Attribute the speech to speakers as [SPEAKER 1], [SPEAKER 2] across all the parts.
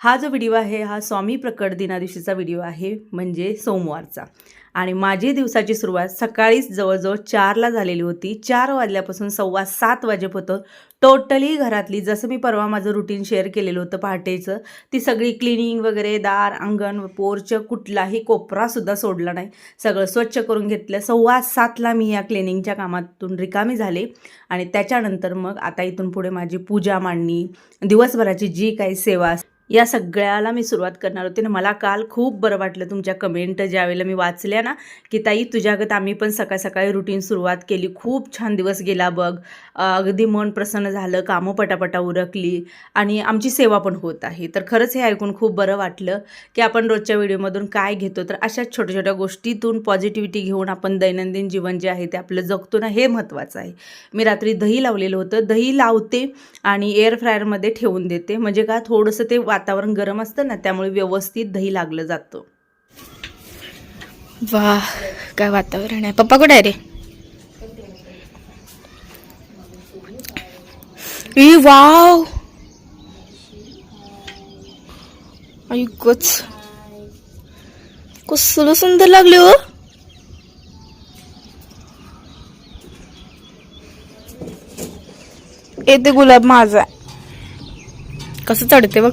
[SPEAKER 1] हा जो व्हिडिओ आहे हा स्वामी प्रकट दिनादिवशीचा व्हिडिओ आहे म्हणजे सोमवारचा. आणि माझी दिवसाची सुरुवात सकाळीच जवळजवळ चारला झालेली होती. चार वाजल्यापासून सव्वा सात वाजेपर्यंत टोटली घरातली जसं मी परवा माझं रुटीन शेअर केलेलं होतं पहाटेचं ती सगळी क्लिनिंग वगैरे दार अंगण पोर्च कुठलाही कोपरासुद्धा सोडला नाही. सगळं स्वच्छ करून घेतलं. सव्वा सातला मी या क्लिनिंगच्या कामातून रिकामी झाले. आणि त्याच्यानंतर मग आता इथून पुढे माझी पूजा मांडणी दिवसभराची जी काही सेवा या सगळ्याला मी सुरुवात करणार होते ना मला काल खूप बरं वाटलं तुमच्या कमेंट ज्यावेळेला मी वाचल्या ना की ताई तुझ्यागत आम्ही पण सकाळ सकाळी रुटीन सुरुवात केली. खूप छान दिवस गेला बघ. अगदी मन प्रसन्न झालं कामं पटापटा उरकली आणि आमची सेवा पण होत आहे. तर खरंच हे ऐकून खूप बरं वाटलं की आपण रोजच्या व्हिडिओमधून काय घेतो. तर अशाच छोट्या छोट्या गोष्टीतून पॉझिटिव्हिटी घेऊन आपण दैनंदिन जीवन जे आहे ते आपलं जगतो ना हे महत्त्वाचं आहे. मी रात्री दही लावलेलं होतं. दही लावते आणि एअर फ्रायरमध्ये ठेवून देते. म्हणजे का थोडंसं ते वातावरण गरम असतं ना त्यामुळे व्यवस्थित दही लागलं जातं.
[SPEAKER 2] वा काय वातावरण आहे. पप्पा कुठे आहे रे? E wow! ऐकच कसलं सुंदर लागले हो. येते गुलाब माझा. कसं चढते बघ.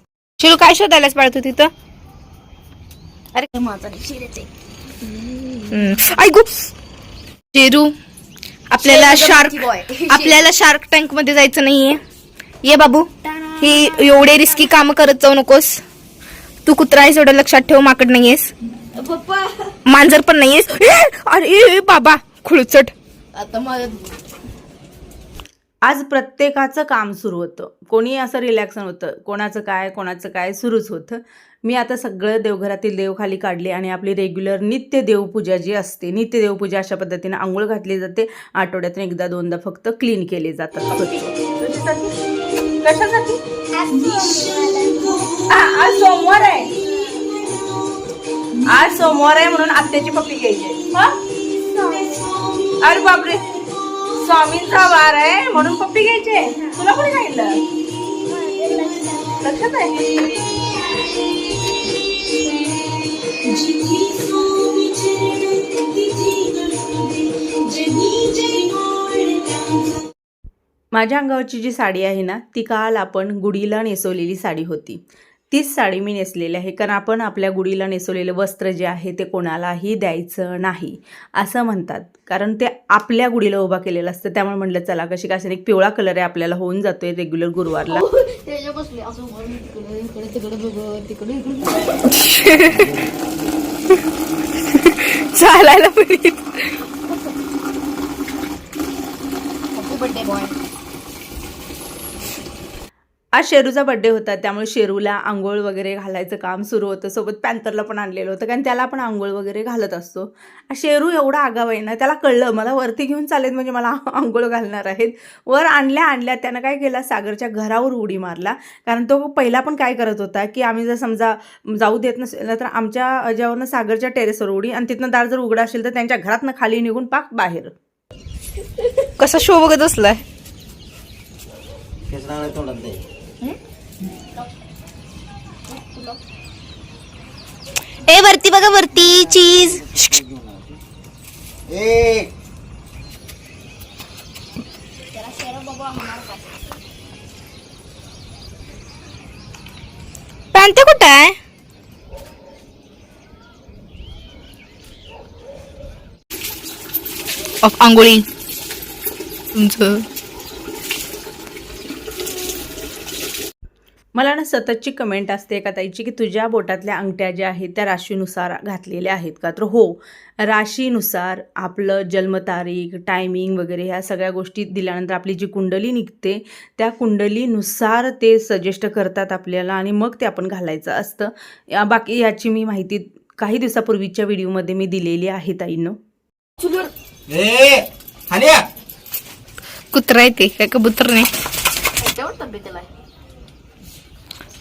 [SPEAKER 2] शिरू काय शोधायलाच पाळतो तिथं? अरे. हम्म. ऐकू शेरू आपल्याला शार्क आपल्याला शार्क टँकमध्ये जायचं नाहीये. ये बाबू ही एवढे रिस्की काम करत जाऊ नकोस. तू कुत्रा आहेस एवढं लक्षात ठेव माकड नाहीयेस. मांजर पण नाहीयेस. अरे बाबा खुळचट
[SPEAKER 1] आज प्रत्येकाचं काम सुरू होतं. कोणी असं रिलॅक्सन होतं कोणाचं काय कोणाचं काय सुरूच होतं. मी आता सगळं देवघरातील देव खाली काढले आणि आपली रेग्युलर नित्य देवपूजा जी असते नित्य देवपूजा अशा पद्धतीने आंघोळ घातली जाते. आठवड्यातून एकदा दोनदा फक्त क्लीन केले जातात. कशासाठी? आज सोमवार आहे. आज सोमवार आहे म्हणून आत्याची पकडी घ्यायची अरे बापरे. स्वामींचा वार आहे म्हणून पप्पी घ्यायचे. तुला कोणी सांगितलं? लक्षात आहे? माझ्या अंगावरची जी साडी आहे ना ती काल आपण गुढीला नेसवलेली साडी होती. तीच साडी मी नेसलेली आहे कारण आपण आपल्या गुढीला नेसवलेलं वस्त्र जे आहे ते कोणालाही द्यायचं नाही असं म्हणतात. कारण ते आपल्या गुढीला उभा केलेलं असतं त्यामुळे म्हटलं चला कशी काय असेल, एक पिवळा कलर आहे आपल्याला होऊन जातोय रेग्युलर गुरुवारला.
[SPEAKER 3] त्याच्या बसले असं वरून तिकडे इकडे तिकडे बघत तिकडे इकडे
[SPEAKER 2] चालायला पण येत.
[SPEAKER 3] पप्पू बड्डे बॉय
[SPEAKER 1] आज शेरूचा बड्डे होता त्यामुळे शेरूला आंघोळ वगैरे घालायचं काम सुरू होतं. सोबत पॅन्थरला पण आणलेलं होतं कारण त्याला पण आंघोळ वगैरे घालत असतो. आ, शेरू एवढा आगाव आहे ना त्याला कळलं मला वरती घेऊन चालेल म्हणजे मला आंघोळ घालणार आहेत. वर आणल्या आणल्या त्यानं काय केलं सागरच्या घरावर उडी मारला. कारण तो पहिला पण काय करत होता की आम्ही जर समजा जाऊ देत नसेल ना तर आमच्या ह्याच्यावरनं सागरच्या टेरेसवर उडी आणि तिथनं दार जर उघडा असेल तर त्यांच्या घरातनं खाली निघून पाक बाहेर.
[SPEAKER 2] कसा शो बघत असलाय ए वरती बघा वरती. चीज पॅन्ट कुठं आहे? आंघोळी. तुमचं
[SPEAKER 1] मला ना सततची कमेंट असते एका ताईची की तुझ्या बोटातल्या अंगठ्या ज्या आहेत त्या राशीनुसार घातलेल्या आहेत का? तर हो राशीनुसार आपलं जन्मतारीख टायमिंग वगैरे ह्या सगळ्या गोष्टी दिल्यानंतर आपली जी कुंडली निघते त्या कुंडलीनुसार ते सजेस्ट करतात आपल्याला आणि मग ते आपण घालायचं असतं. या बाकी याची मी माहिती काही दिवसापूर्वीच्या व्हिडिओमध्ये मी दिलेली आहे ताईनं.
[SPEAKER 2] कुत्रा येते काय कबूतर नाही.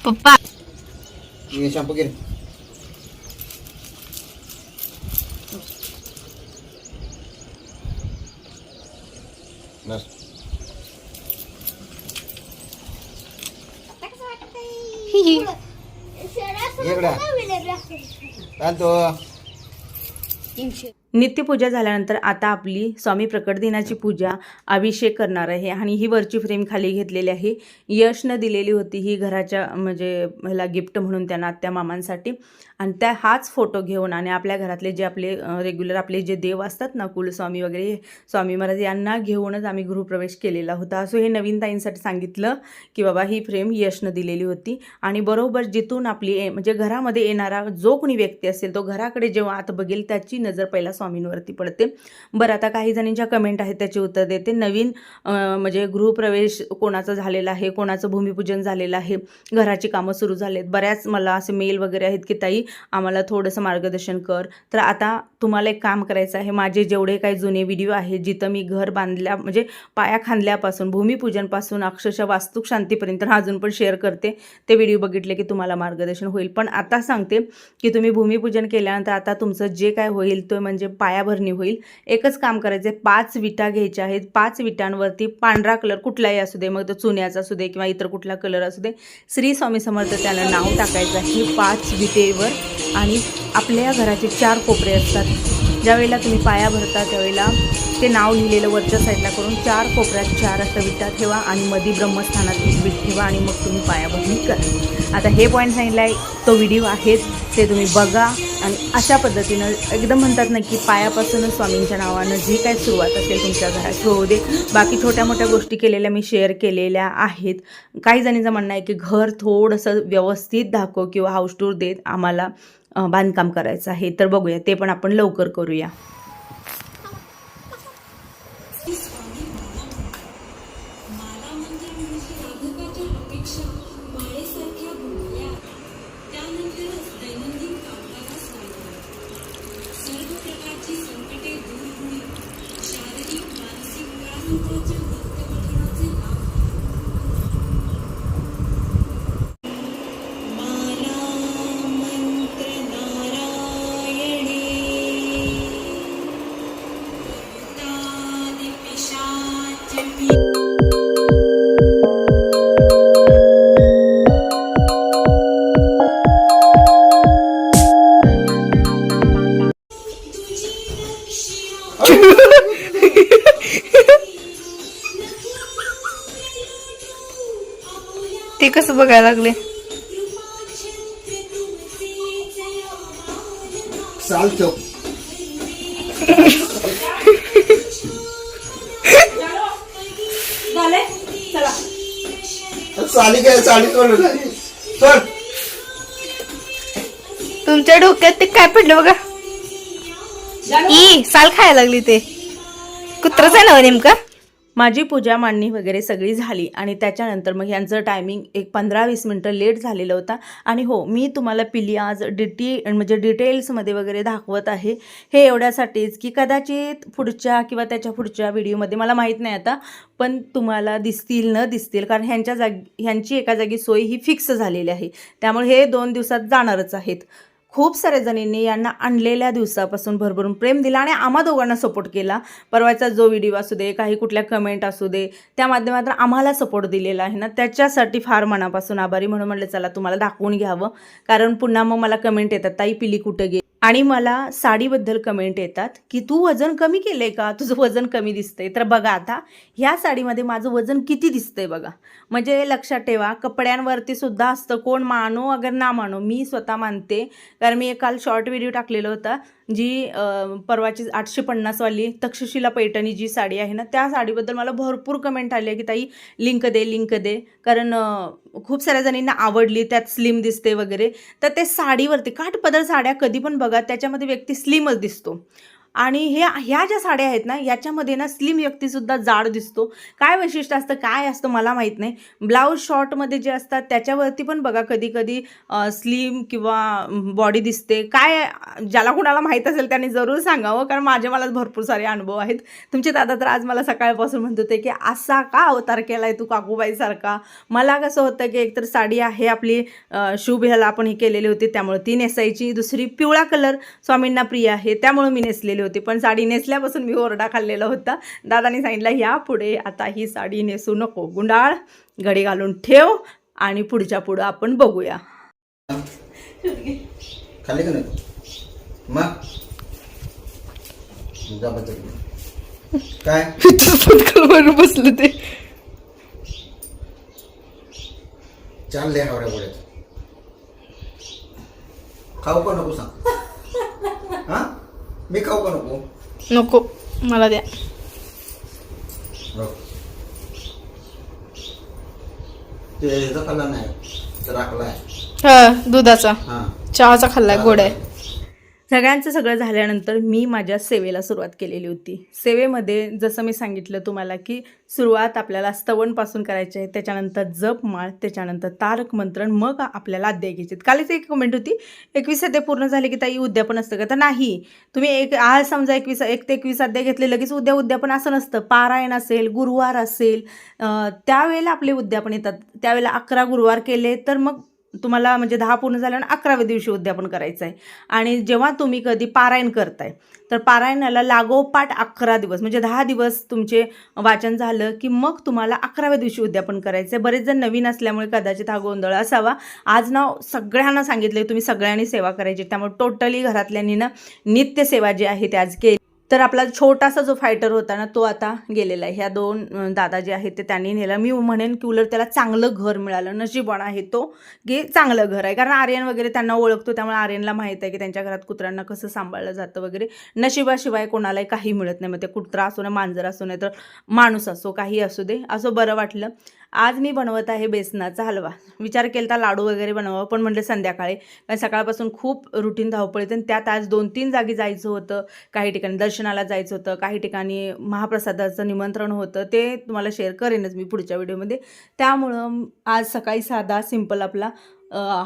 [SPEAKER 3] त्याच्यावर तब्येतीला आहे
[SPEAKER 2] पप्पा
[SPEAKER 4] ये शॅम्पू घे रे. बस ये
[SPEAKER 1] नित्यपूजा झाल्यानंतर आता आपली स्वामी प्रकट दिनाची पूजा अभिषेक करणार आहे आणि ही वरची फ्रेम खाली घेतलेली आहे. यशनं दिलेली होती ही घराच्या म्हणजे ह्याला गिफ्ट म्हणून त्यांना आत्या मामांसाठी. आणि त्या हाच फोटो घेऊन आणि आपल्या घरातले जे आपले रेग्युलर आपले जे देव असतात ना कुलस्वामी वगैरे स्वामी महाराज यांना घेऊनच आम्ही गृहप्रवेश केलेला होता. असं हे नवीन ताईंसाठी सांगितलं की बाबा ही फ्रेम यशनं दिलेली होती. आणि बरोबर जिथून आपली ए- म्हणजे घरामध्ये येणारा जो कोणी व्यक्ती असेल तो घराकडे जेव्हा आत बघेल त्याची नजर पहिला स्वामींवरती पडते. बरं आता काही जणींच्या कमेंट आहेत त्याचे उत्तर देते. नवीन म्हणजे गृहप्रवेश कोणाचा झालेला आहे कोणाचं भूमिपूजन झालेलं आहे घराची कामं सुरू झालेत. बऱ्याच मला असे मेल वगैरे आहेत की ताई आम्हाला थोडंसं मार्गदर्शन कर. तर आता तुम्हाला एक काम करायचं आहे. माझे जेवढे काही जुने व्हिडिओ आहेत जिथं मी घर बांधल्या म्हणजे पाया खांदल्यापासून भूमिपूजनपासून अक्षरशः वास्तुक शांतीपर्यंत अजून पण शेअर करते. ते व्हिडिओ बघितले की तुम्हाला मार्गदर्शन होईल. पण आता सांगते की तुम्ही भूमिपूजन केल्यानंतर आता तुमचं जे काय होईल तो म्हणजे पायाभरणी होईल. एकच काम करायचं आहे पाच विटा घ्यायच्या आहेत. पाच विटांवरती पांढरा कलर कुठलाही असू दे मग तो चुन्याचा असू दे किंवा इतर कुठला कलर असू दे श्री स्वामी समर्थ त्याला नाव टाकायचं आहे. पाच विटेवर आणि आपल्या घराचे चार कोपरे असतात. ज्यावेळेला तुम्ही पाया भरता त्यावेळेला ते नाव लिहिलेलं वरच्या साईडला करून चार कोपऱ्यात चार असं विटा ठेवा आणि मधी ब्रह्मस्थानात एक ठेवा आणि मग तुम्ही पायाभरणी करा. आता हे पॉईंट सांगितलं आहे तो व्हिडिओ आहेच ते तुम्ही बघा आणि अशा पद्धतीनं एकदम म्हणतात ना की पायापासूनच स्वामींच्या नावानं जी काय सुरुवात असेल तुमच्या घरात होऊ दे. बाकी छोट्या मोठ्या गोष्टी केलेल्या मी शेअर केलेल्या आहेत. काही जणींचं म्हणणं आहे की घर थोडंसं व्यवस्थित दाखव किंवा हाऊस टूर देत आम्हाला बांधकाम करायचं आहे. तर बघूया ते पण आपण लवकर करूया.
[SPEAKER 2] ते कसं बघायला लागले?
[SPEAKER 4] चाली काय चल.
[SPEAKER 2] तुमच्या डोक्यात ते काय पडलं बघा? ई साल खायला लागली ते. कुत्रच आहे ना हो नेमका?
[SPEAKER 1] माझी पूजा मांडणी वगैरे सगळी झाली आणि त्याच्यानंतर मग यांचं टायमिंग एक पंधरा वीस मिनटं लेट झालेलं होता. आणि हो मी तुम्हाला पिली आज डिटी म्हणजे डिटेल्समध्ये वगैरे दाखवत आहे. हे एवढ्यासाठीच की कदाचित पुढच्या किंवा त्याच्या पुढच्या व्हिडिओमध्ये मला माहीत नाही आता पण तुम्हाला दिसतील न दिसतील कारण ह्यांच्या जागी ह्यांची एका जागी सोय ही फिक्स झालेली आहे. त्यामुळे हे दोन दिवसात जाणारच आहेत. खूप साऱ्या जणींनी यांना आणलेल्या दिवसापासून भरभरून प्रेम दिला आणि आम्हा दोघांना सपोर्ट केला. परवाचा जो व्हिडिओ असू दे काही कुठल्या कमेंट असू दे त्या माध्यमातून आम्हाला सपोर्ट दिलेला आहे ना. त्याच्यासाठी फार मनापासून आभारी. म्हणून म्हटलं चला तुम्हाला दाखवून घ्यावं. कारण पुन्हा मग मला कमेंट येतात ताई पिली कुठं गे आणि मला साडीबद्दल कमेंट येतात की तू वजन कमी केलं आहे का? तुझं वजन कमी दिसतंय. तर बघा आता ह्या साडीमध्ये माझं वजन किती दिसतंय बघा. म्हणजे लक्षात ठेवा कपड्यांवरती सुद्धा असतं कोण मानो अगर ना मानो मी स्वतः मानते. कारण मी काल शॉर्ट व्हिडिओ टाकलेला होता जी परवाची आठशे पन्नासवाली तक्षशिला पैठणी जी साडी आहे ना त्या साडीबद्दल मला भरपूर कमेंट आली आहे की ताई लिंक दे लिंक दे. कारण खूप साऱ्या जणींना आवडली त्यात स्लिम दिसते वगैरे. तर ते साडीवरती काठपदर साड्या कधी पण बघा. त्याच्यामध्ये व्यक्ती स्लिमच दिसतो. आणि हे ह्या ज्या साड्या आहेत ना याच्यामध्ये ना स्लिम व्यक्तीसुद्धा जाड दिसतो. काय वैशिष्ट्य असतं काय असतं मला माहीत नाही. ब्लाऊज शॉर्टमध्ये जे असतात त्याच्यावरती पण बघा कधी कधी स्लिम किंवा बॉडी दिसते. काय ज्याला कुणाला माहीत असेल त्याने जरूर सांगावं कारण माझे मला भरपूर सारे अनुभव आहेत. तुमचे दादा तर आज मला सकाळपासून म्हणत होते की असा का अवतार केला आहे तू काकूबाईसारखा? मला कसं होतं की एकतर साडी आहे आपली शुभ ह्याला आपण ही केलेली होती त्यामुळे ती नेसायची. दुसरी पिवळा कलर स्वामींना प्रिय आहे त्यामुळे मी नेसलेली केली होती. पण साडी नेसल्यापासून मी ओरडा खाल्लेला होता. दादाने सांगितलं ह्या पुढे आता ही साडी नेसू नको. गुंडाळ घडी घालून ठेव आणि पुढच्या पुढं आपण बघूया.
[SPEAKER 4] खाल्ली का नाही? काय मग
[SPEAKER 2] बसलं ते
[SPEAKER 4] चाललंय हावड्या गोळ्यात खाऊ का नको सांग. मी खाऊ का नको?
[SPEAKER 2] नको. मला द्या.
[SPEAKER 4] ते नाही तर राखला आहे
[SPEAKER 2] हा दुधाचा. चहाचा खाल्लाय गोड आहे.
[SPEAKER 1] सगळ्यांचं सगळं झाल्यानंतर मी माझ्या सेवेला सुरुवात केलेली होती. सेवेमध्ये जसं मी सांगितलं तुम्हाला की सुरुवात आपल्याला स्तवनपासून करायची आहे त्याच्यानंतर जप माळ त्याच्यानंतर तारक मंत्रण मग आपल्याला अध्याय घ्यायचे आहेत. कालच एक कमेंट होती एकवीस अध्याय पूर्ण झाले की ताई उद्यापन असतं का? तर नाही. तुम्ही एक आज समजा एकवीस एक ते एकवीस अध्याय घेतले लगेच उद्या उद्यापन असं नसतं. पारायण असेल गुरुवार असेल त्यावेळेला आपले उद्यापन येतात. त्यावेळेला अकरा गुरुवार केले तर मग तुम्हाला म्हणजे दहा पूर्ण झाल्यानं अकराव्या दिवशी उद्यापन करायचं आहे. आणि जेव्हा तुम्ही कधी पारायण करताय तर पारायणाला लागोपाठ अकरा दिवस म्हणजे दहा दिवस तुमचे वाचन झालं की मग तुम्हाला अकराव्या दिवशी उद्यापन करायचं आहे. बरेच जण नवीन असल्यामुळे कदाचित हा गोंधळ असावा. आज ना सगळ्यांना सांगितले तुम्ही सगळ्यांनी सेवा करायची. त्यामुळे टोटली घरातल्यांनी ना नित्यसेवा जी आहे ती आज केली. तर आपला छोटासा जो फायटर होता ना तो आता गेलेला आहे. ह्या दोन दादा जे आहेत ते त्यांनी नेला. मी म्हणेन की उलट त्याला चांगलं घर मिळालं. नशीबवान आहे तो की चांगलं घर आहे. कारण आर्यन वगैरे त्यांना ओळखतो त्यामुळे आर्यनला माहीत आहे की त्यांच्या घरात कुत्र्यांना कसं सांभाळलं जातं वगैरे. नशिबाशिवाय कोणालाही काही मिळत नाही. मग ते कुत्रा असो ना मांजर असो नाही तर माणूस असो काही असू दे. असं बरं वाटलं. आज मी बनवत आहे बेसनाचा हलवा. विचार केला लाडू वगैरे बनवावं पण म्हटलं संध्याकाळी. कारण सकाळपासून खूप रुटीन धावपळीत आणि त्यात आज दोन तीन जागी जायचं होतं. काही ठिकाणी दर्शनाला जायचं होतं काही ठिकाणी महाप्रसादाचं निमंत्रण होतं. ते तुम्हाला शेअर करेनच मी पुढच्या व्हिडिओमध्ये त्यामुळं आज सकाळी साधा सिंपल आपला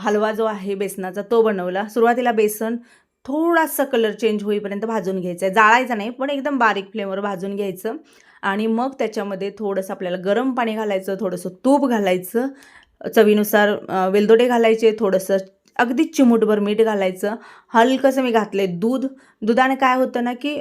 [SPEAKER 1] हलवा जो आहे बेसनाचा तो बनवला. सुरुवातीला बेसन थोडासा कलर चेंज होईपर्यंत भाजून घ्यायचं आहे. जाळायचं नाही पण एकदम बारीक फ्लेमवर भाजून घ्यायचं. आणि मग त्याच्यामध्ये थोडंसं आपल्याला गरम पाणी घालायचं थोडंसं तूप घालायचं चवीनुसार वेलदोडे घालायचे थोडंसं अगदी चिमूटभर मीठ घालायचं. हलकंसं मी घातले दूध. दुधाने काय होतं ना की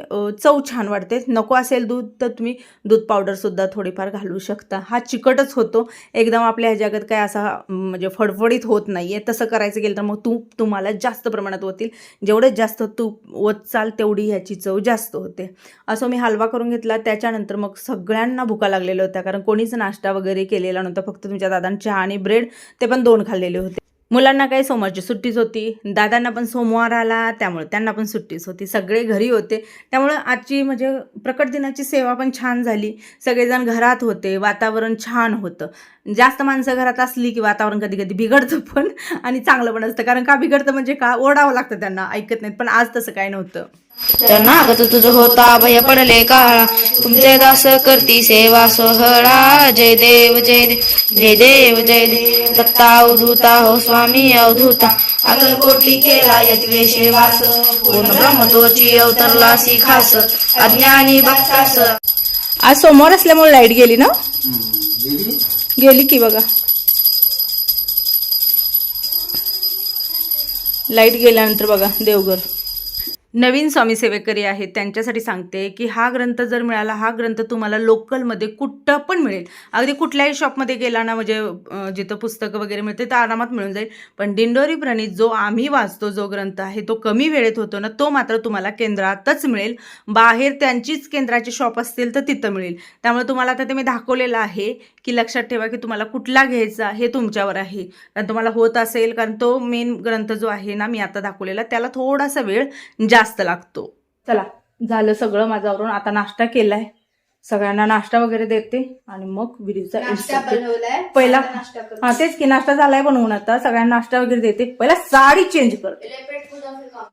[SPEAKER 1] चव छान वाटते नको असेल दूध तर तुम्ही दूध पावडरसुद्धा थोडीफार घालू शकता. हा चिकटच होतो. एकदम आपल्या ह्याच्यागत काय असा म्हणजे फडफडीत होत नाही आहे तसं करायचं गेलं तर मग तूप तुम्हाला जास्त प्रमाणात होतील जेवढं जास्त तूप वचाल तेवढी ह्याची चव जास्त होते. असं मी हलवा करून घेतला. त्याच्यानंतर मग सगळ्यांना भुका लागलेल्या होत्या. कारण कोणीच नाश्ता वगैरे केलेला नव्हता. फक्त तुमच्या दादांनी चहा आणि ब्रेड ते पण दोन खाल्लेले होते. मुलांना काही सोमवारची सुट्टीच होती. दादांना पण सोमवार आला त्यामुळे त्यांना पण सुट्टीच होती. सगळे घरी होते. त्यामुळं आजची म्हणजे प्रकट दिनाची सेवा पण छान झाली. सगळेजण घरात होते. वातावरण छान होतं. जास्त माणसं घरात असली की वातावरण कधी कधी बिघडतं पण आणि चांगलं पण असतं. कारण का बिघडतं म्हणजे का? ओढावं लागतं त्यांना. ऐकत नाहीत. पण आज तसं काय नव्हतं.
[SPEAKER 2] नागत तुझ होता भय पडले काळा. तुमचे दास करती सेवा सोहळा. जय देव जय देव जय देव जय देव दत्ता अवधूता हो स्वामी अवधूता. अकलकोटी केला यज्ञेशे वास पूर्ण ब्रह्मतोची अवतरला खास अज्ञानी भक्तास.
[SPEAKER 1] आज सोमवार असल्यामुळे लाइट गेली ना? गेली की बघा. लाइट गेल्यानंतर बघा देवघर. नवीन स्वामी सेवेकरी आहेत त्यांच्यासाठी सांगते की हा ग्रंथ जर मिळाला हा ग्रंथ तुम्हाला लोकलमध्ये कुठं पण मिळेल. अगदी कुठल्याही शॉपमध्ये गेला ना म्हणजे जिथं पुस्तकं वगैरे मिळते तर आरामात मिळून जाईल. पण दिंडोरी प्रणित जो आम्ही वाचतो जो ग्रंथ आहे तो कमी वेळेत होतो ना तो मात्र तुम्हाला केंद्रातच मिळेल. बाहेर त्यांचीच केंद्राची शॉप असतील तर तिथं मिळेल. त्यामुळे तुम्हाला आता ते मी दाखवलेलं आहे की लक्षात ठेवा की तुम्हाला कुठला घ्यायचा हे तुमच्यावर आहे. कारण तुम्हाला होत असेल कारण तो मेन ग्रंथ जो आहे ना मी आता दाखवलेला त्याला थोडासा वेळ जास्त लागतो. चला झालं सगळं माझ्यावरून. आता नाश्ता केलाय. सगळ्यांना नाश्ता वगैरे देते आणि मग व्हिडिओचा पहिला हा तेच की नाश्ता झालाय बनवून आता. सगळ्यांना नाश्ता वगैरे देते. पहिला साडी चेंज करते.